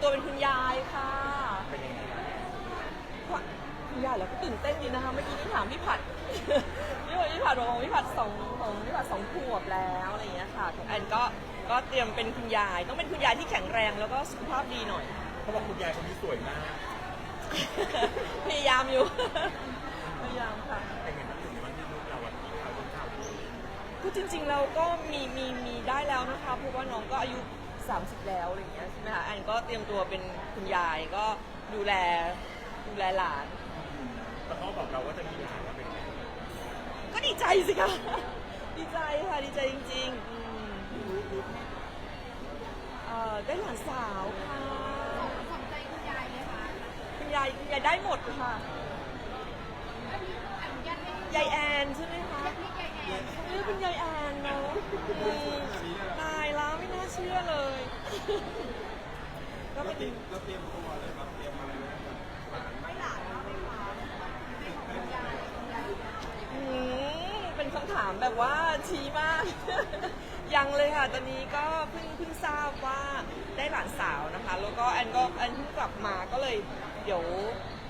ตัวเป็นคุณยายค่ะเป็นยังไงบ้างคุณยายแล้วก็ตื่นเต้นดีนะคะเมื่อกี้นี่ถามพี่ผัดพี่ผัดพี่ผัดบอกว่าพี่ผัดสองของพี่ผัดสองขวบแล้วอะไรอย่างเงี้ยค่ะของแอนก็ก็เตรียมเป็นคุณยาย ต้องเป็นคุณยายที่แข็งแรงแล้วก็สุขภาพดีหน่อย เขาบอกคุณยายคนนี้สวยมาก พยายามอยู่ พยายามค่ะเป็นไงบ้างถึงวันที่ลูกเราอะมีข่าวต้นข่าวดีคือจริงๆเราก็มีมีมีได้แล้วนะคะเพราะว่าน้องก็อายุ 30 แล้วอะไรอย่างเงี้ยใช่ไหมคะแอนก็เตรียมตัวเป็นคุณยายก็ดูแลดูแลหลาน แต่เขาบอกเราว่าจะมีหลานแล้วเป็นไงก็ดีใจสิคะ ดีใจค่ะ ดีใจจริงๆอืมเอ่อได้หลานสาวค่ะ สนใจคุณยายไหมคะคุณยายคุณยายได้หมดค่ะ อันนี้อนุญาตให้ยายแอนใช่ไหมคะ เรียกยายแอนเรียกคุณยายแอนเนาะอืมตายแล้วไม่น่า เชื่อเลย ก็เป็นเราเตรียมตัวเลยครับเตรียมอะไรไว้ไม่หลานนะไม่หลานไม่ของคุณยายคุณยายอืมเป็นคำถามแบบว่าชี้มาก ยังเลยค่ะ ตอนนี้ก็เพิ่งเพิ่งทราบว่าได้หลานสาวนะคะ แล้วก็แอนก็แอนเพิ่งกลับมาก็เลยเดี๋ยว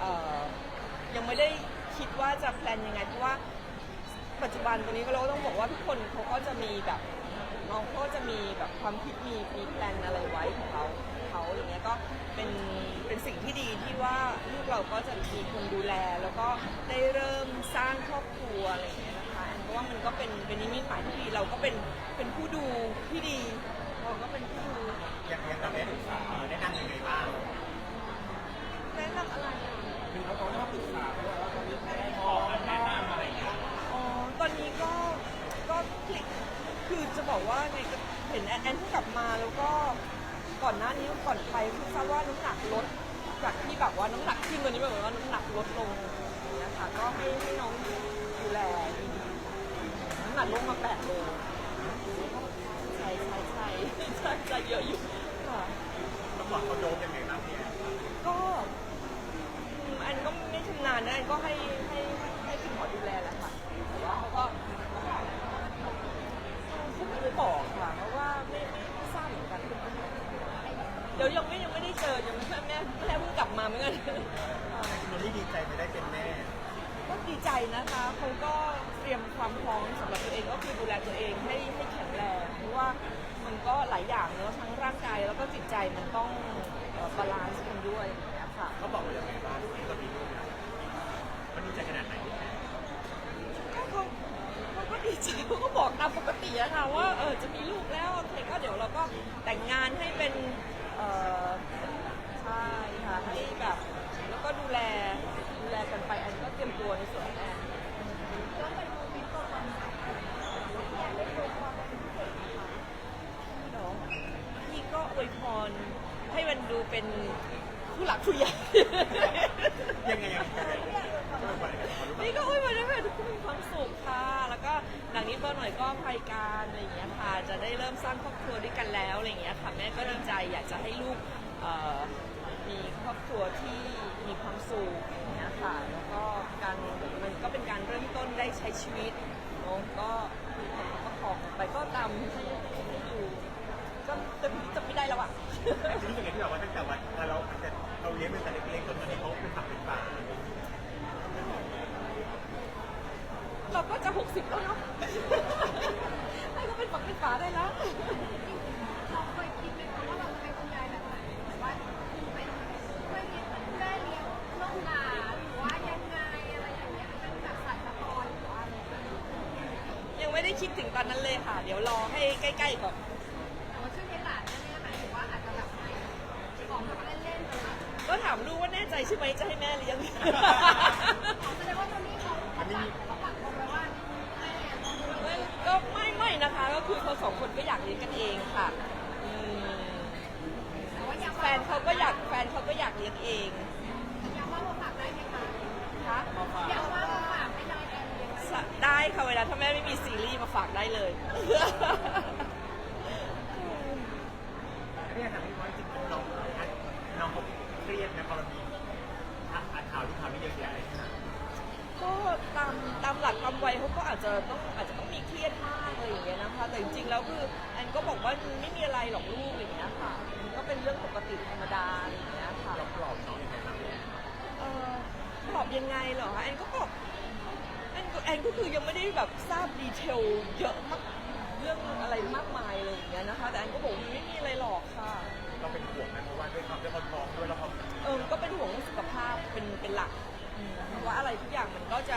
เอ่อยังไม่ได้คิดว่าจะแพลนยังไง เพราะว่าปัจจุบันตรงนี้ก็เราก็ต้องบอกว่าทุกคนเขาก็จะมีแบบน้องเขาก็จะมี แบบความคิดมีมีแพลนอะไรไว้ของเราเขาอะไรเงี้ยก็เป็นเป็นสิ่งที่ดีที่ว่าลูกเราก็จะมีคนดูแล แล้วก็ได้เริ่มสร้างครอบครัวอะไรอย่างเงี้ยนะคะแอนเพราะว่ามันก็เป็นเป็นนิมิตหมายที่ดีเราก็เป็นเป็นผู้ดูที่ดีเราก็เป็นผู้ดูอยากเรียนกับแม่ศึกษาแนะนำยังไงบ้างแนะนำอะไรอะคือเขาต้องมาปรึกษาด้วยว่าตอนนี้แม่พอแนะนำอะไรอย่างเงี้ยอ๋อตอนนี้ก็ก็คลิกคือจะบอกว่าไงก็เห็นแอนแอนที่กลับมาแล้วก็ก่อนหน้านี้ก่อนไปคือทราบว่าน้ำหนักลดจากที่แบบว่าน้ำหนักที่วันนี้แบบว่าน้ำหนักลดลงอย่างเงี้ยค่ะก็ให้ให้น้องดูแลดีๆน้ำหนักลงมาแปดโลใช่ใช่ใช่ใช่ใช่เยอะอยู่ค่ะต้องบอกเขาโดนยังไงบ้างเนี่ย ก็อืมอันก็ไม่ชำนาญนะอันก็ให้ให้ให้คุณหมอดูแลแหละค่ะแต่ว่าเขาก็เขาไม่ได้บอกค่ะ เพราะว่าไม่ไม่ไม่ทราบเหมือนกัน เดี๋ยวยังไม่ยังไม่ได้เจอยังแม่แม่แม่เพิ่งกลับมาเหมือนกันอ่า คุณโนนี่ดีใจไม่ได้เป็นแม่ ก็ ดีใจนะคะเขาก็เตรียมความพร้อมสำหรับตัวเองก็คือดูแลตัวเองให้ให้แข็งแรงเพราะว่ามันก็หลายอย่างเนอะทั้งร่างกายแล้วก็จิตใจมันต้องเอ่อบาลานซ์กันด้วยอย่างเงี้ยค่ะ เขาบอกว่ายังไงบ้างตอนนี้ลูกเรามันดีใจขนาดไหนก็เขาเขาก็ดีใจเขาก็บอกตามปกติอะค่ะว่าเออจะมีลูกแล้วโอเคก็เดี๋ยวเราก็แต่งงานให้เป็นเออใช่ค่ะให้แบบแล้วก็ดูแลดูแลกันไปอันก็เตรียมตัวในส่วนของแอน แล้วไปดูวิดีโอตอนไหนอยากได้ดูความเป็นพิเศษนะคะ เนาะพี่ก็อวยพรให้มัน ดูเป็นผู้หลักผู้ใหญ่ ยังไงยังไงช่วยไปกันเขารู้ไหมนี่ก็อวยพรให้ทุกคนมีความสุขค่ะ แล้วก็หลังนี้เบอร์หน่อยก็ภัยการอะไรอย่างเงี้ยค่ะ จะได้เริ่มสร้างครอบครัวด้วยกันแล้วอะไรอย่างเงี้ยค่ะแม่ก็ดีใจอยากจะให้ลูกเอ่อมีครอบครัวที่มีความสุขอย่างเงี้ยค่ะ แล้วก็การมันก็เป็นการเริ่มต้นได้ใช้ชีวิตเนาะก็ก็ขอไปก็ตามที่ที่ดูก็จะจะไม่ได้แล้วอะ ทีนี้เป็นไงที่บอกว่าตั้งแต่วันเราเราเลี้ยงเป็นแต่เล็กๆจนตอนนี้เขาเป็นผักเป็นป่าเราก็จะหกสิบแล้วเนาะให้เขาเป็นฝักเป็นฝาได้แล้วเราเคยคิดไหมคะว่าเราจะเป็นคุณยายแบบไหนหรือว่าเป็นช่วยเลี้ยงแม่เลี้ยงลูกหลานหรือว่ายังไงอะไรอย่างเงี้ยเป็นแบบสัตว์ตะกอนหรือว่าอะไรยังไม่ได้คิดถึงตอนนั้นเลยค่ะ เดี๋ยวรอให้ใกล้ๆก่อน ใจใช่ไหมจะให้แม่เลี้ยงอ๋อแสดงว่าตอนนี้เขาเขาปักเขาปักตรงไว้ว่าแม่ต้องดูแลก็ไม่ไม่นะคะ ก็คือเขาสองคนก็อยากเลี้ยงกันเองค่ะอืมแต่ว่ายังแฟนเขาก็อยากแฟนเขาก็อยากเลี้ยงเองยังว่ามาฝากได้ไหมคะค่ะยังว่ามาฝากให้ยายแอนเลี้ยงไหมได้ค่ะเวลาถ้าแม่ไม่มีซีรีส์มาฝากได้เลย เนี่ยทำให้ว่าจริงๆน้องน้องเขาเครียดนะพอเรามีข่าวที่ข่าวที่เยอะแยะเลยนะ ก็ตามามตามหลักตามวัยเขาก็ อาจจะต้องอาจจะต้องมีเครียดมากอะไรอย่างเงี้ยนะคะ แต่จริงๆแล้วคือแอนก็บอกว่ามันไม่มีอะไรหรอกลูกอะไรอย่างเงี้ยค่ะมันก็เป็นเรื่องปกติธรรมดาอะไรอย่างเงี้ยค่ะเราปลอบน้องยังไงบ้างเออตอบยังไงเหรอคะแอนก็บอกแอนก็แอนก็คือยังไม่ได้แบบทราบดีเทลเยอะมากเรื่องอะไรมากมายอะไรอย่างเงี้ยนะคะ แต่แอนก็บอกมันไม่มีอะไรหรอกค่ะ เราเป็นห่วงนะเพราะว่าด้วยความที่เขาท้องด้วยแล้วเขาเออก็เป็นห่วงเรื่องสุขภาพเป็นเป็นหลักอืมเพราะว่าอะไรทุกอย่างมันก็จะ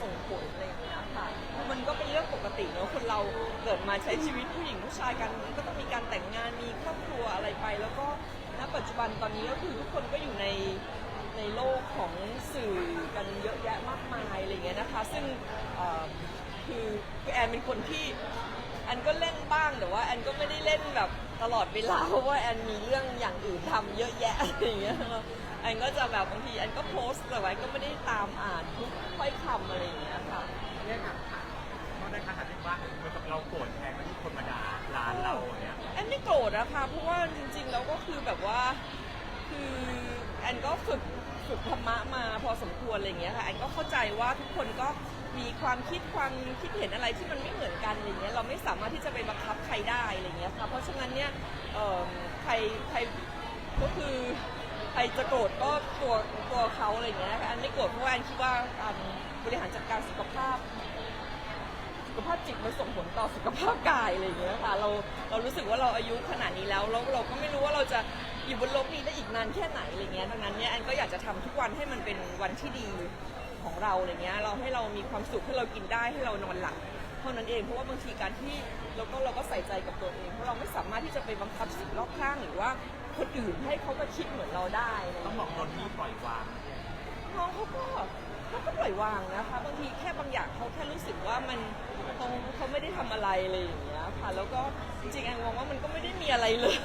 ส่งผลอะไรอย่างเงี้ยค่ะ มันก็เป็นเรื่องปกติเนอะคนเราเกิดมาใช้ชีวิตผู้หญิงผู้ชายกันมันก็ต้องมีการแต่งงานมีครอบครัวอะไรไป แล้วก็ณปัจจุบันตอนนี้ก็คือทุกคนก็อยู่ในในโลกของสื่อกันเยอะแยะมากมายอะไรอย่างเงี้ยนะคะ ซึ่งเอ่อคือคือแอนเป็นคนที่แอนก็เล่นบ้างแต่ว่าแอนก็ไม่ได้เล่นแบบตลอดเวลาเพราะว่าแอนมีเรื่องอย่างอื่นทำเยอะแยะอะไรอย่างเงี้ย แอนก็จะแบบบางทีแอนก็โพสต์แต่ว่าแอนก็ไม่ได้ตามอ่านทุกถ้อยคำอะไรอย่างเงี้ยค่ะ เนี่ยค่ะเพราะในขณะที่ว่าเหมือนกับเราโกรธแทนที่คนมาด่าร้านเราเนี่ยแอนไม่โกรธนะคะเพราะว่าจริงๆแล้วก็คือแบบว่าคือแอนก็ฝึกฝึกธรรมะมาพอสมควรอะไรอย่างเงี้ยค่ะแอนก็เข้าใจว่าทุกคนก็มีความคิดความคิดเห็นอะไรที่มันไม่เหมือนกันอะไรเงี้ยเราไม่สามารถที่จะไปบังคับใครได้อะไรเงี้ยค่ะเพราะฉะนั้นเนี่ยเอิ่มใครใครก็คือ ใครจะโกรธก็ตัวตัวเขาอะไรเงี้ยค่ะแอนไม่โกรธเพราะว่าแอนคิดว่าการบริหารจัดการสุขภาพ สุขภาพจิตมันส่งผลต่อสุขภาพกายอะไรอย่างเงี้ยค่ะเราเรารู้สึกว่าเราอายุขนาดนี้แล้วแล้วเราก็ไม่รู้ว่าเราจะอยู่บนโลกนี้ได้อีกนานแค่ไหนอะไรเงี้ยดังนั้นเนี่ยแอนก็อยากจะทำทุกวันให้มันเป็นวันที่ดีของเราอะไรเงี้ยเราให้เรามีความสุขให้เรากินได้ให้เรานอนหลับเท่านั้นเองเพราะว่าบางทีการที่เราก็เราก็ใส่ใจกับตัวเองเพราะเราไม่สามารถที่จะไปบังคับสิ่งรอบข้างหรือว่า คนอื่นให้เขามาคิดเหมือนเราได้อะไรต้องเงี้ย บอกนนที่ปล่อยวาง น้องเขาก็เขาก็ปล่อยวางนะคะบางทีแค่บางอย่างเขาแค่รู้สึกว่ามันเขาเขาไม่ได้ทำอะไรเลยอย่างเงี้ยค่ะแล้วก็จริงๆแอนมองว่ามันก็ไม่ได้มีอะไรเลย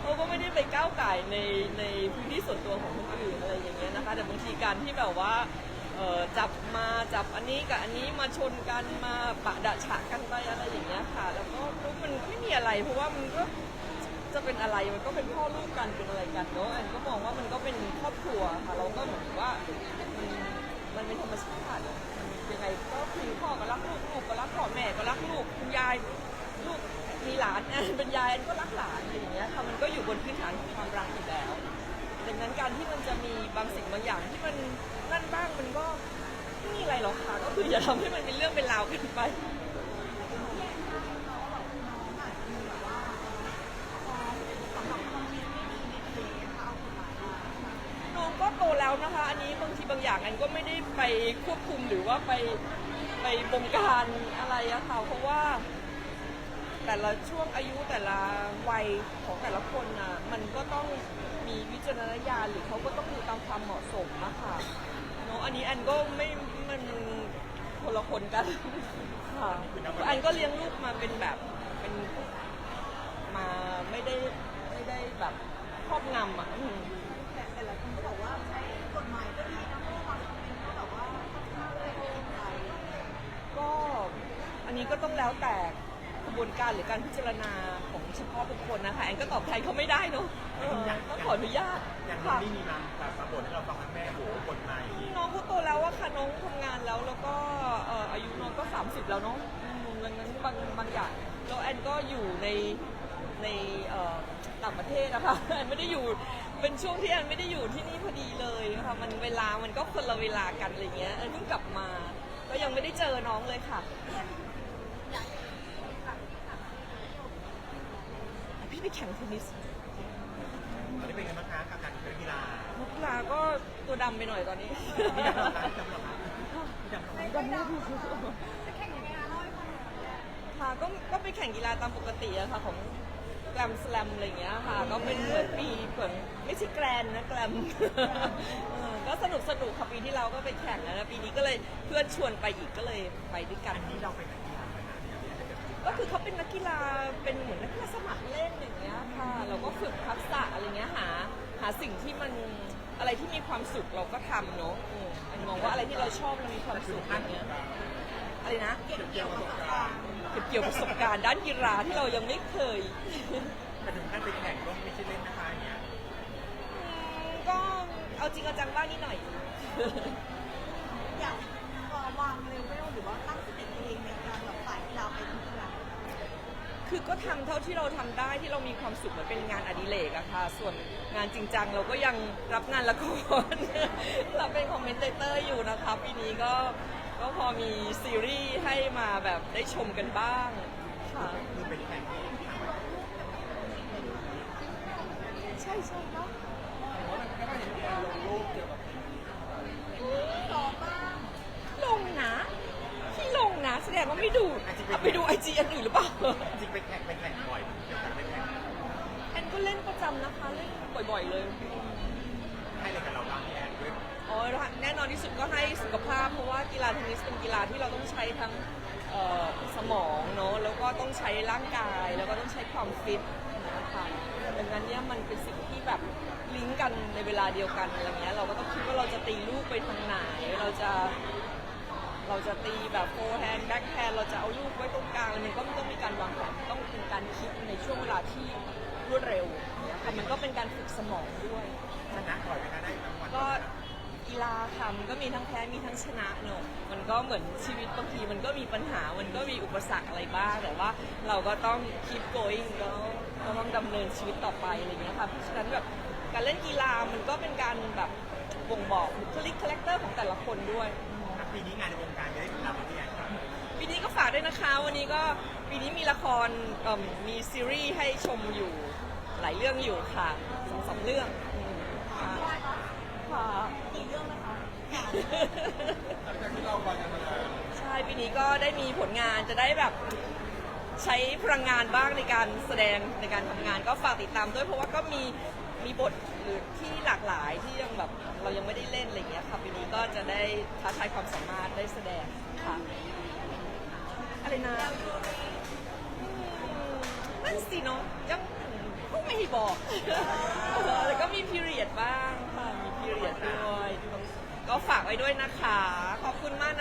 เขาก็ไม่ได้ไปก้าวไก่ายในในพื้นที่ส่วนตัวของคนอื่นอะไรอย่างเงี้ยนะคะ แต่บางทีการที่แบบว่าเอ่อจับมาจับอันนี้กับอันนี้มาชนกันมาปะดะฉะกันไปอะไรอย่างเงี้ยค่ะ แล้วก็มันไม่มีอะไรเพราะว่ามันก็ จะเป็นอะไรมันก็เป็นพ่อลูกกันเป็นอะไรกันเนาะแอนก็มองว่ามันก็เป็นครอบครัวค่ะเราก็เหมือนว่ามันมันเป็นธรรมชาติยังไงก็คือพ่อก็รักลูกลูกก็รักพ่อแม่ก็รักลูกคุณยายลูกมีหลานแอนเป็นยายแอนก็รักหลานอะไรอย่างเงี้ยค่ะมันก็อยู่บนพื้นฐานของความรักอยู่แล้วดังนั้นการที่มันจะมีบางสิ่งบางอย่างที่มันนั่นบ้างมันก็ไม่มีอะไรหรอกค่ะก็คืออย่าทำให้มันเป็นเรื่องเป็นราวกันไป น้องก็โตแล้ว นะคะอันนี้บางทีบางอย่างอันก็ไม่ได้ไปควบคุมหรือว่าไปไปบงการอะไรอะค่ะเพราะว่า แต่ละช่วงอายุแต่ละวัยของแต่ละคนน่ะมันก็ต้องมีวิจารณญาณหรือเขาก็ต้องดูตามความเหมาะสมอะค่ะเนาะอันนี้อันก็ไม่มันคนละคนกันค่ะอันก็เลี้ยงลูกมาเป็นแบบเป็นมาไม่ได้ไม่ได้แบบครอบงำอะ นนี้ก็ต้องแล้วแต่กระบวนการหรือการพิจารณาของเฉพาะบุคคลนะคะแอนก็ตอบแทนเขาไม่ได้เนอะเออต้องขออนุญาตอย่างนนค่ะที่มีมาแบบมาบ่นให้เราฟังว่าแม่โหกฎหมายอย่างนี้น้องเขาโตแล้วอะค่ะน้องทำงานแล้วแล้วก็เอ่ออายุน้องก็ 30 แล้วเนาะอืมดังนั้นบางบางอย่างแล้วแอนก็อยู่ในในเอ่อต่างประเทศนะคะแอนไม่ได้อยู่เป็นช่วงที่แอนไม่ได้อยู่ที่นี่พอดีเลยนะคะมันเวลามันก็คนละเวลากันอะไรเงี้ยแอนเพิ่งกลับมา ก็ยังไม่ได้เจอน้องเลยค่ะ ไปแข่งเทนนิสตอนนี้เป็นไงบ้างคะกับการเล่นกีฬานักกีฬาก็ตัวดำไปหน่อยตอนนี้พี่ดำเหรอคะพี่ดำเหรอคะพี่ดำเหรอไม่ได้ดจะแข่งยังไงคะเล่าให้ฟังหน่อยค่ะก็ก็ไปแข่งกีฬาตามปกติอะค่ะของแกรมสแลมอะไรอย่างเงี้ยค่ะ ก็เป็นเหมือนปีเหมือนไม่ใช่แกรนนะแกรมเออก็สนุกสนุกค่ะปีที่เราก็ไปแข่งนะปีนี้ก็เลยเพื่อนชวนไปอีกก็เลยไปด้วยกัน อันนี้เราเป็นนักกีฬาไหมนะเนี่ย ก็คือเขาเป็นนักกีฬาเป็นเหมือนนักกีฬาสมัครเล่นอย่างเงี้ยค่ะ เราก็ฝึกทักษะอะไรเงี้ยหา หาสิ่งที่มันอะไรที่มีความสุขเราก็ทำเนาะอืมอันมองว่าอะไรที่เราชอบเรามีความสุขอย่างเงี้ยอะไรนะเกี่ยวกับประสบการณ์เก็บเกี่ยวประสบการณ์ด้านกีฬาที่เรายังไม่เคย แต่ถึงขั้นไปแข่งก็ไม่ใช่เล่นนะคะอย่างเงี้ยอืมก็เอาจริงเอาจังบ้างนิดหน่อย อยากพอางเลเวล คือก็ทำเท่าที่เราทำได้ที่เรามีความสุขเหมือนเป็นงานอดิเรกอะค่ะ ส่วนงานจริงจังเราก็ยังรับงานละครเราเป็นคอมเมนเตอร์อยู่นะคะปีนี้ก็ก็พอมีซีรีส์ให้มาแบบได้ชมกันบ้างค่ะคือเป็นแข่งที่ทางวันใช่ใช่เนาะต่อบ้างลงนะที่ลงนะ แสดงว่าไม่ดูเอา ไปดูไอจีอันอื่นหรือเปล่าจริงๆไปแข่งไปแข่งบ่อยเป็นการไปแข่งแอนก็เล่นประจำนะคะ เล่นบ่อยๆเลย ให้เลยกับเราบ้างพี่แอนด้วยอ๋อแน่นอนที่สุดก็ให้สุขภาพ เพราะว่ากีฬาเทนนิสเป็นกีฬาที่เราต้องใช้ทั้งเอ่อสมองเนาะแล้วก็ต้องใช้ร่างกาย แล้วก็ต้องใช้ความฟิตนะคะดังนั้นเนี่ยมันเป็นสิ่งที่แบบลิงก์กันในเวลาเดียวกันอะไรเงี้ยเราก็ต้องคิดว่าเราจะตีลูกไปทางไหน เราจะ เราจะตีแบบโฟร์แฮนด์แบ็คแฮนด์เราจะเอาลูกไว้ตรงกลางมันก็ต้องมีการวางแผนต้องเป็นการคิดในช่วงเวลาที่รวดเร็วแต่มันก็เป็นการฝึกสมองด้วยชนะบ่อยไหมคะได้รางวัลก็กีฬาค่ะมันก็มีทั้งแพ้มีทั้งชนะเนอะมันก็เหมือนชีวิตบางทีมันก็มีปัญหามันก็มีอุปสรรคอะไรบ้างแต่ว่าเราก็ต้อง keep going ก็ก็ต้องดำเนินชีวิตต่อไปอะไรอย่างเงี้ยค่ะเพราะฉะนั้นแบบการเล่นกีฬามันก็เป็นการแบบบ่งบอกบุคลิกคาแรคเตอร์ของแต่ละคนด้วย ปีนี้งานในวงการจะได้ติดตามพี่แอนครับปีนี้ก็ฝากด้วยนะคะ วันนี้ก็ปีนี้มีละครเอิ่มมีซีรีส์ให้ชมอยู่หลายเรื่องอยู่ค่ะสองสามเรื่องอืมค่ะค่ะกี่เรื่องนะคะใช่ปีนี้ก็ได้มีผลงานจะได้แบบใช้พลังงานบ้างในการแสดงในการทำงานก็ฝากติดตามด้วยเพราะว่าก็มีมีบทหรือที่หลากหลายที่ยังแบบเรา ยังไม่ได้เล่นอะไรอย่างเงี้ยค่ะปีนี้ก็จะได้ท้าทายความสามารถได้แสดงค่ะอะไรนะอืมนั่นสิเนาะยังก็ไม่บอกแล้วก็มีพีเรียดบ้างค่ะมีพีเรียดด้วยก็ฝากไว้ด้วยนะคะ ขอบคุณมาก